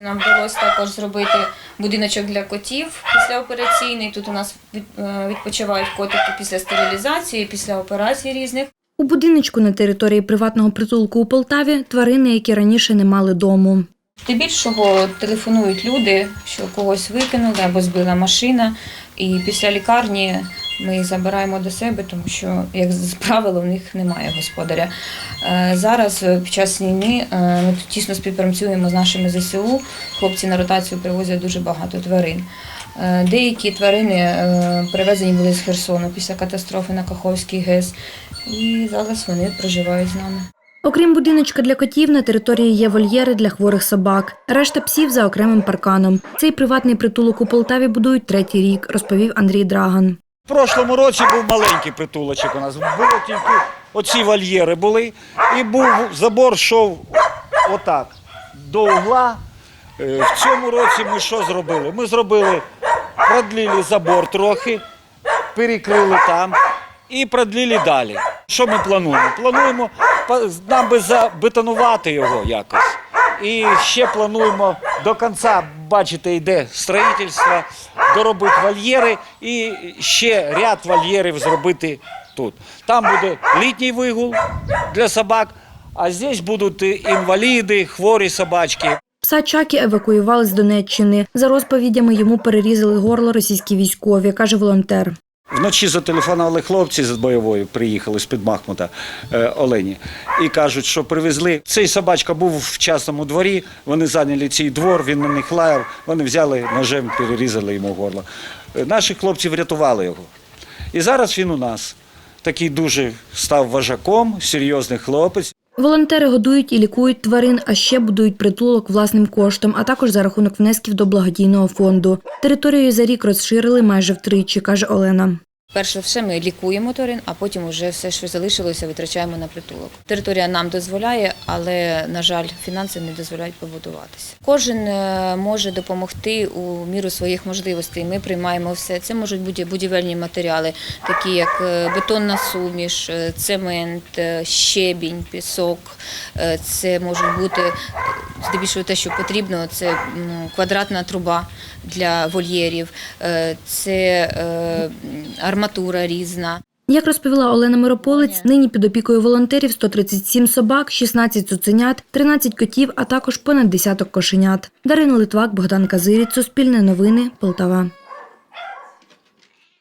Нам вдалося також зробити будиночок для котів післяопераційний. Тут у нас е, відпочивають котики після стерилізації, після операцій різних. У будиночку на території приватного притулку у Полтаві тварини, які раніше не мали дому. Здебільшого телефонують люди, що когось викинули або збила машина. І після лікарні ми їх забираємо до себе, тому що, як правило, в них немає господаря. Е, Зараз е, під час війни е, ми тісно співпрацюємо з нашими ЗСУ. Хлопці на ротацію привозять дуже багато тварин. Деякі тварини привезені були з Херсону після катастрофи на Каховський ГЕС. І зараз вони проживають з нами. Окрім будиночка для котів, на території є вольєри для хворих собак. Решта псів за окремим парканом. Цей приватний притулок у Полтаві будують третій рік, розповів Андрій Драган. В прошлому році був маленький притулочок у нас. Було тільки оці вольєри були, і був забор йшов отак до угла. Е, В цьому році ми що зробили? Ми зробили, продлили забор трохи, перекрили там і продлили далі. Що ми плануємо? Плануємо нам би забетонувати його якось. І ще плануємо до кінця, бачите, йде строїтельство, доробити вольєри і ще ряд вольєрів зробити тут. Там буде літній вигул для собак, а здесь будуть інваліди, хворі собачки. Пса Чакі евакуювали з Донеччини. За розповідями йому перерізали горло російські військові, каже волонтер. Вночі зателефонували хлопці з бойової, приїхали з-під Махмута е, Олені, і кажуть, що привезли. Цей собачка був в частному дворі, вони зайняли цей двор, він на них лаяв, вони взяли ножем, перерізали йому горло. Е, Наші хлопці врятували його. І зараз він у нас. Такий дуже став важаком, серйозний хлопець. Волонтери годують і лікують тварин, а ще будують притулок власним коштом, а також за рахунок внесків до благодійного фонду. Територію за рік розширили майже втричі, каже Олена. Перше все ми лікуємо тварин, а потім вже все, що залишилося, витрачаємо на притулок. Територія нам дозволяє, але, на жаль, фінанси не дозволяють побудуватися. Кожен е, може допомогти у міру своїх можливостей. Ми приймаємо все. Це можуть бути будівельні матеріали, такі як е, бетонна суміш, е, цемент, щебінь, пісок. Це можуть бути здебільшого те, що потрібно, це квадратна труба для вольєрів, е, це е, арматура різна. Як розповіла Олена Мирополець, нині під опікою волонтерів 137 собак, 16 цуценят, 13 котів, а також понад десяток кошенят. Дарина Литвак, Богдан Казиріць, Суспільне новини, Полтава.